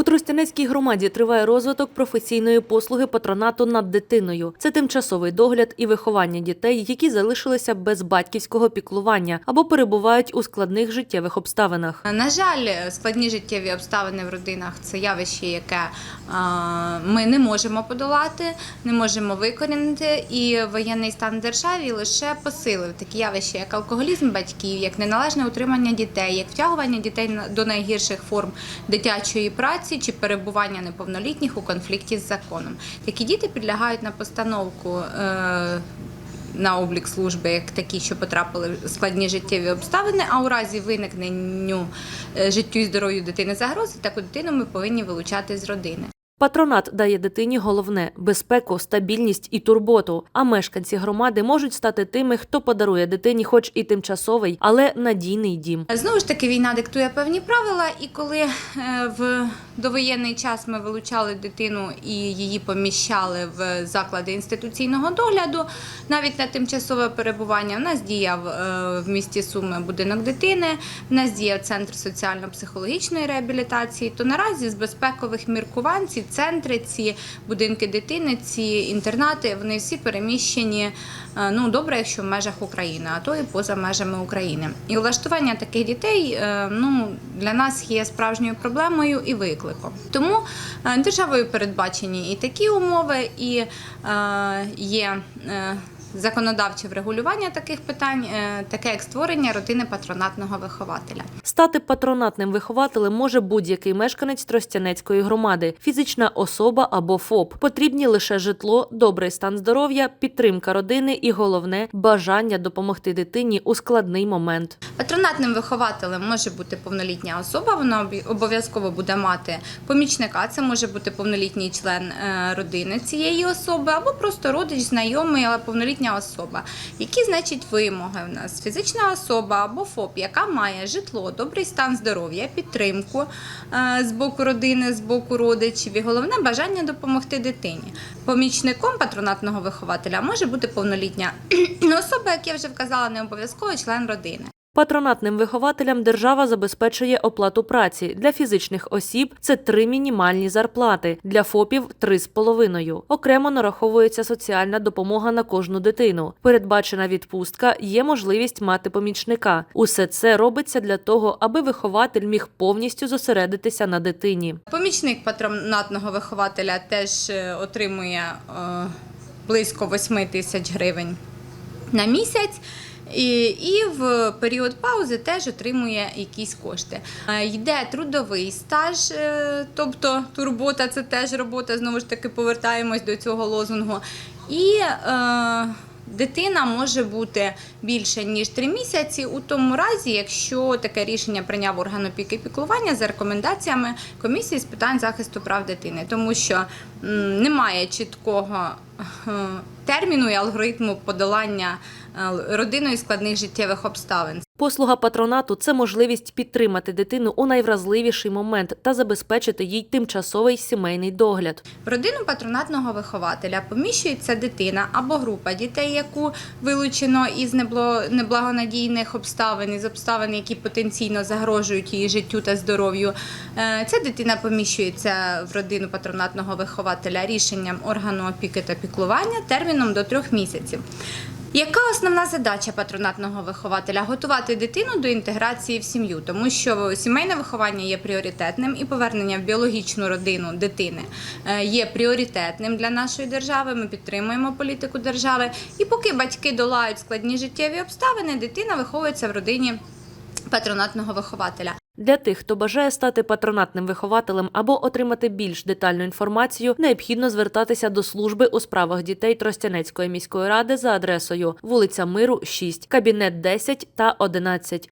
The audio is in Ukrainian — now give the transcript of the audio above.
У Тростянецькій громаді триває розвиток професійної послуги патронату над дитиною. Це тимчасовий догляд і виховання дітей, які залишилися без батьківського піклування або перебувають у складних життєвих обставинах. На жаль, складні життєві обставини в родинах це явище, яке ми не можемо подолати, не можемо викорінити. І воєнний стан державі лише посилив такі явища, як алкоголізм батьків, як неналежне утримання дітей, як втягування дітей до найгірших форм дитячої праці чи перебування неповнолітніх у конфлікті з законом. Такі діти підлягають на постановку. Е- на облік служби як такі, що потрапили в складні життєві обставини. А у разі виникненню е, життю і здоров'ю дитини загрози, таку дитину ми повинні вилучати з родини. Патронат дає дитині головне безпеку, стабільність і турботу. А мешканці громади можуть стати тими, хто подарує дитині, хоч і тимчасовий, але надійний дім. Знову ж таки, війна диктує певні правила, і коли е, в довоєнний час ми вилучали дитину і її поміщали в заклади інституційного догляду, навіть на тимчасове перебування, в нас діяв е, в місті Суми будинок дитини, в нас діяв центр соціально-психологічної реабілітації. То наразі з безпекових міркувань центри, ці будинки дитини, ці інтернати, вони всі переміщені. е, Ну добре, якщо в межах України, а то і поза межами України. І влаштування таких дітей е, ну для нас є справжньою проблемою і викликом. Тому е, державою передбачені і такі умови, і є. е, Законодавче врегулювання таких питань, е, таке як створення родини патронатного вихователя. Стати патронатним вихователем може будь-який мешканець Тростянецької громади, фізична особа або ФОП. Потрібні лише житло, добрий стан здоров'я, підтримка родини і головне бажання допомогти дитині у складний момент. Патронатним вихователем може бути повнолітня особа. Вона обов'язково буде мати помічника. Це може бути повнолітній член е, родини цієї особи, або просто родич, знайомий, але повнолітня особа. Які значить вимоги в нас? Фізична особа або ФОП, яка має житло, добрий стан здоров'я, підтримку е, з боку родини, з боку родичів і головне бажання допомогти дитині. Помічником патронатного вихователя може бути повнолітня особа, як я вже вказала, не обов'язково член родини. Патронатним вихователям держава забезпечує оплату праці. Для фізичних осіб це три мінімальні зарплати, для ФОПів три з половиною. Окремо нараховується соціальна допомога на кожну дитину. Передбачена відпустка, є можливість мати помічника. Усе це робиться для того, аби вихователь міг повністю зосередитися на дитині. Помічник патронатного вихователя теж е, отримує е, близько 8 тисяч гривень на місяць. І, і в період паузи теж отримує якісь кошти. Е, Йде трудовий стаж, е, тобто турбота це теж робота. Знову ж таки повертаємось до цього лозунгу. І е, дитина може бути більше ніж 3 місяці у тому разі, якщо таке рішення прийняв орган опіки і піклування за рекомендаціями комісії з питань захисту прав дитини, тому що немає чіткого е, терміну і алгоритму подолання е, родиною складних життєвих обставин. Послуга патронату це можливість підтримати дитину у найвразливіший момент та забезпечити їй тимчасовий сімейний догляд. В родину патронатного вихователя поміщується дитина або група дітей, яку вилучено із неблагонадійних обставин, із обставин, які потенційно загрожують її життю та здоров'ю. Е, Ця дитина поміщується в родину патронатного вихователя рішенням органу опіки та піклування терміном до трьох місяців. Яка основна задача патронатного вихователя? Готувати дитину до інтеграції в сім'ю, тому що сімейне виховання є пріоритетним і повернення в біологічну родину дитини е, є пріоритетним для нашої держави. Ми підтримуємо політику держави. І поки батьки долають складні життєві обставини, дитина виховується в родині патронатного вихователя. Для тих, хто бажає стати патронатним вихователем або отримати більш детальну інформацію, необхідно звертатися до служби у справах дітей Тростянецької міської ради за адресою вулиця Миру, 6, кабінет 10 та 11.